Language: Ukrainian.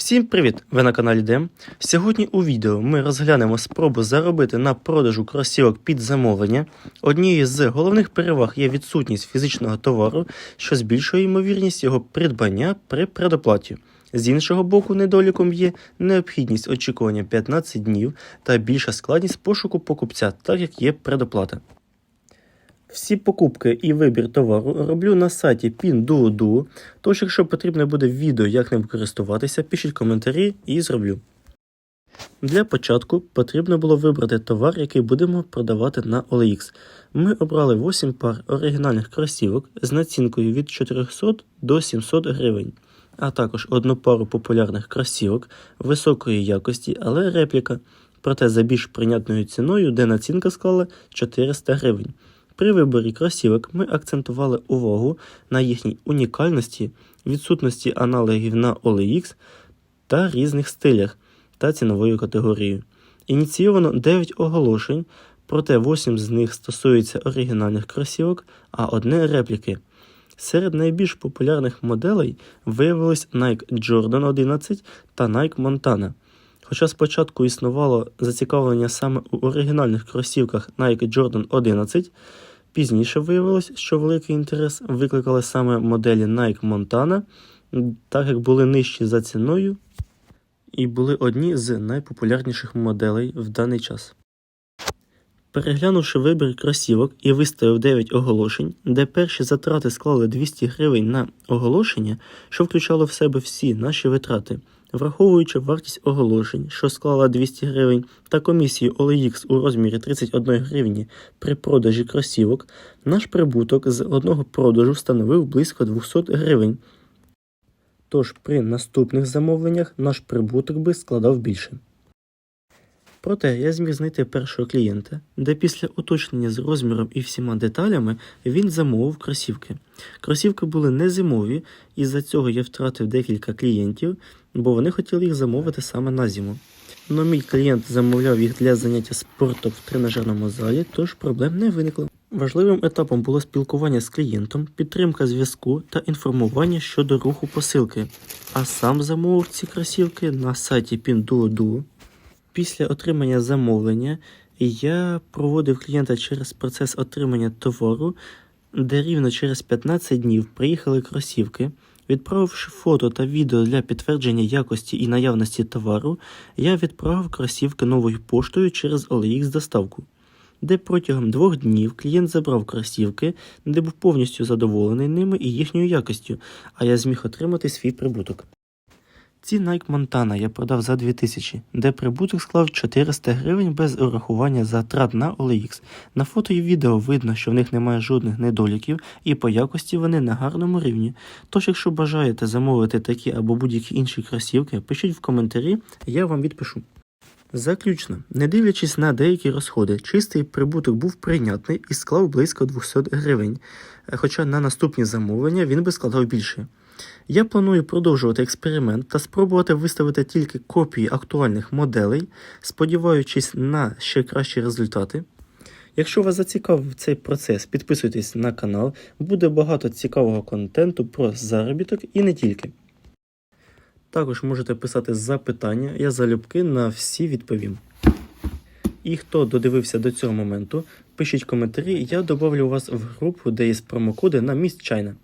Всім привіт! Ви на каналі Дем. Сьогодні у відео ми розглянемо спробу заробити на продажу кросівок під замовлення. Однією з головних переваг є відсутність фізичного товару, що збільшує ймовірність його придбання при предоплаті. З іншого боку, недоліком є необхідність очікування 15 днів та більша складність пошуку покупця, так як є предоплата. Всі покупки і вибір товару роблю на сайті Pinduoduo, тож якщо потрібно буде відео, як ним користуватися, пишіть коментарі і зроблю. Для початку потрібно було вибрати товар, який будемо продавати на OLX. Ми обрали 8 пар оригінальних кросівок з націнкою від 400 до 700 гривень, а також одну пару популярних кросівок високої якості, але репліка, проте за більш прийнятною ціною, де націнка склала 400 гривень. При виборі кросівок ми акцентували увагу на їхній унікальності, відсутності аналогів на OLX та різних стилях та ціновою категорією. Ініційовано 9 оголошень, проте 8 з них стосуються оригінальних кросівок, а одне репліки. Серед найбільш популярних моделей виявились Nike Jordan 11 та Nike Montana. Хоча спочатку існувало зацікавлення саме у оригінальних кросівках Nike Jordan 11, пізніше виявилось, що великий інтерес викликали саме моделі Nike Montana, так як були нижчі за ціною і були одні з найпопулярніших моделей в даний час. Переглянувши вибір кросівок і виставив 9 оголошень, де перші затрати склали 200 гривень на оголошення, що включало в себе всі наші витрати, враховуючи вартість оголошень, що склала 200 гривень, та комісію OLX у розмірі 31 гривні при продажі кросівок, наш прибуток з одного продажу становив близько 200 гривень. Тож при наступних замовленнях наш прибуток би складав більше. Проте я зміг знайти першого клієнта, де після уточнення з розміром і всіма деталями він замовив кросівки. Кросівки були не зимові, і за цього я втратив декілька клієнтів, бо вони хотіли їх замовити саме на зиму. Но мій клієнт замовляв їх для заняття спортом в тренажерному залі, тож проблем не виникло. Важливим етапом було спілкування з клієнтом, підтримка зв'язку та інформування щодо руху посилки. А сам замовив ці кросівки на сайті Pinduoduo. Після отримання замовлення я проводив клієнта через процес отримання товару, де рівно через 15 днів приїхали кросівки. Відправивши фото та відео для підтвердження якості і наявності товару, я відправив кросівки новою поштою через OLX доставку, де протягом двох днів клієнт забрав кросівки, де був повністю задоволений ними і їхньою якістю, а я зміг отримати свій прибуток. Ці Nike Montana я продав за 2000, де прибуток склав 400 гривень без урахування затрат на OLX. На фото і відео видно, що в них немає жодних недоліків і по якості вони на гарному рівні. Тож, якщо бажаєте замовити такі або будь-які інші кросівки, пишіть в коментарі, я вам відпишу. Заключно, не дивлячись на деякі розходи, чистий прибуток був прийнятний і склав близько 200 гривень, хоча на наступні замовлення він би складав більше. Я планую продовжувати експеримент та спробувати виставити тільки копії актуальних моделей, сподіваючись на ще кращі результати. Якщо вас зацікавив цей процес, підписуйтесь на канал, буде багато цікавого контенту про заробіток і не тільки. Також можете писати запитання, я залюбки на всі відповім. І хто додивився до цього моменту, пишіть коментарі, я добавлю вас в групу, де є промокоди на міст Чайна.